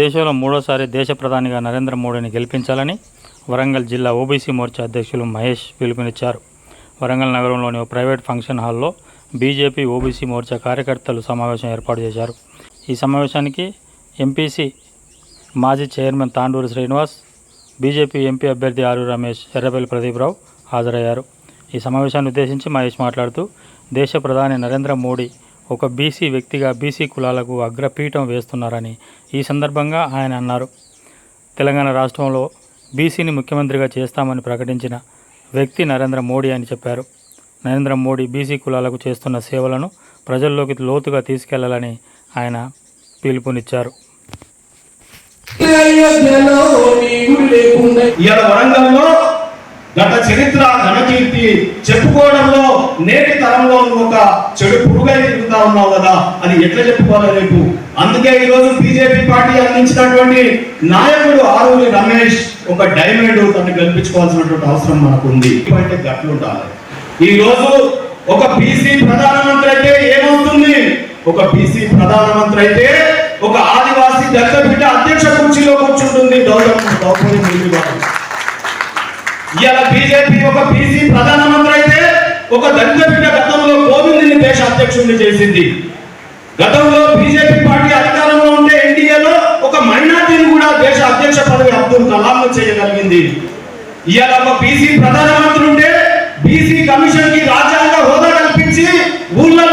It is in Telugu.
దేశంలో మూడోసారి దేశ ప్రధానిగా నరేంద్ర మోడీని గెలిపించాలని వరంగల్ జిల్లా ఓబీసీ మోర్చా అధ్యక్షులు మహేష్ పిలుపునిచ్చారు. వరంగల్ నగరంలోని ఓ ప్రైవేట్ ఫంక్షన్ హాల్లో బీజేపీ ఓబీసీ మోర్చా కార్యకర్తలు సమావేశం ఏర్పాటు చేశారు. ఈ సమావేశానికి ఎంపీసీ మాజీ chairman Tandur Srinivas BJP MP అభ్యర్థి ఆరు రమేష్ ఎర్రపల్లి ప్రదీప్రావు హాజరయ్యారు. ఈ సమావేశాన్ని ఉద్దేశించి మహేష్ మాట్లాడుతూ దేశ ప్రధాని నరేంద్ర మోడీ ఒక బీసీ వ్యక్తిగా బీసీ కులాలకు అగ్రపీఠం వేస్తున్నారని ఈ సందర్భంగా ఆయన అన్నారు. తెలంగాణ రాష్ట్రంలో బీసీని ముఖ్యమంత్రిగా చేస్తామని ప్రకటించిన వ్యక్తి నరేంద్ర మోడీ అని చెప్పారు. నరేంద్ర మోడీ బీసీ కులాలకు చేస్తున్న సేవలను ప్రజల్లోకి లోతుగా తీసుకెళ్ళాలని ఆయన పిలుపునిచ్చారు. గత చరిత్ర ఘనకీర్తి చెప్పుకోవడంలో నేటి తరంలో ఒక చెడు పురుగై తిరుగుతా ఉన్నావు కదా అది ఎట్లా చెప్పుకోవాలి రేపు. అందుకే ఈ రోజు బీజేపీ పార్టీ అందించినటువంటి నాయకుడు ఆరువులి రమేష్ ఒక డైమండ్ తను కల్పించుకోవాల్సినటువంటి అవసరం మనకు ఉంది అంటే గట్లు ఉండాలి. ఈ రోజు ఒక బీసీ ప్రధానమంత్రి అయితే ఏమవుతుంది? ఒక బీసీ ప్రధానమంత్రి అయితే ఒక ఆదివాసీ దళిత బిడ్డ అధ్యక్ష కుర్చీలో కూర్చుంటుంది. గౌరవం ద్రౌపది ముర్ము ఇవాళ బీజేపీ ఒక బీసీ ప్రధానమంత్రి అయితే ఒక దళిత బిడ్డ గతంలో అధ్యక్షుడిని చేసింది. గతంలో బీజేపీ పార్టీ అధికారంలో ఉంటే ఎన్డీఏలో ఒక మైనార్టీని కూడా దేశ అధ్యక్ష పదవి అబ్దుల్ కలాం చేయగలిగింది. ఇవాళ ఒక బీసీ ప్రధానమంత్రి ఉంటే బీసీ కమిషన్కి రాజ్యాంగ హోదా కల్పించి ఊళ్ళల్లో